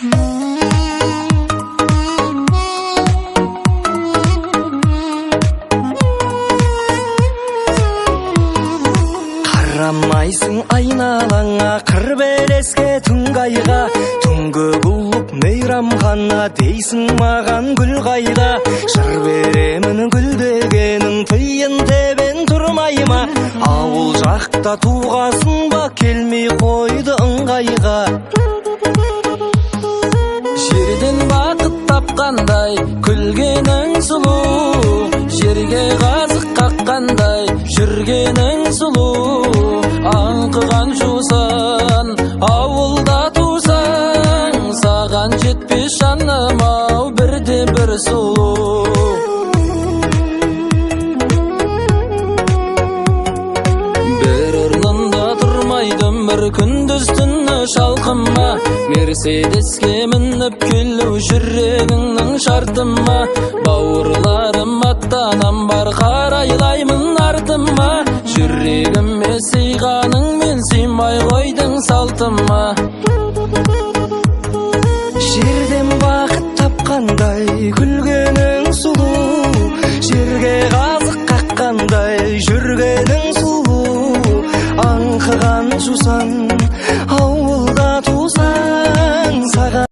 қарамайсың айналаңа қыр белеске түнгі түнгі болып мейрамхана дейсің маған гүл қайда жыр беремін гүл дегенің тиын тебен тұрмай ма ауыл жақта туғасың ба келмей қойды ыңғайға тапқандай күлгенің сұлу жерге қазық қаққандай жүргенің сұлу аңқыған жусан ауылда тусаң саған жетпес жаным ау бірде бір сұлу бір орнында тұрмайды өмір күндіз түні шалқыма. Мерседеске мініп келу жүрегіңнің шарты ма бауырларым аттанам бар қарайлаймын артыма. Жүрегіме сыйғаныңмен сыймай қойдың салтыма. Жерден бақыт тапқандай күлгенің сұлу. Жерге қазық қаққандай жүргенің сұлу. Аңқыған жусан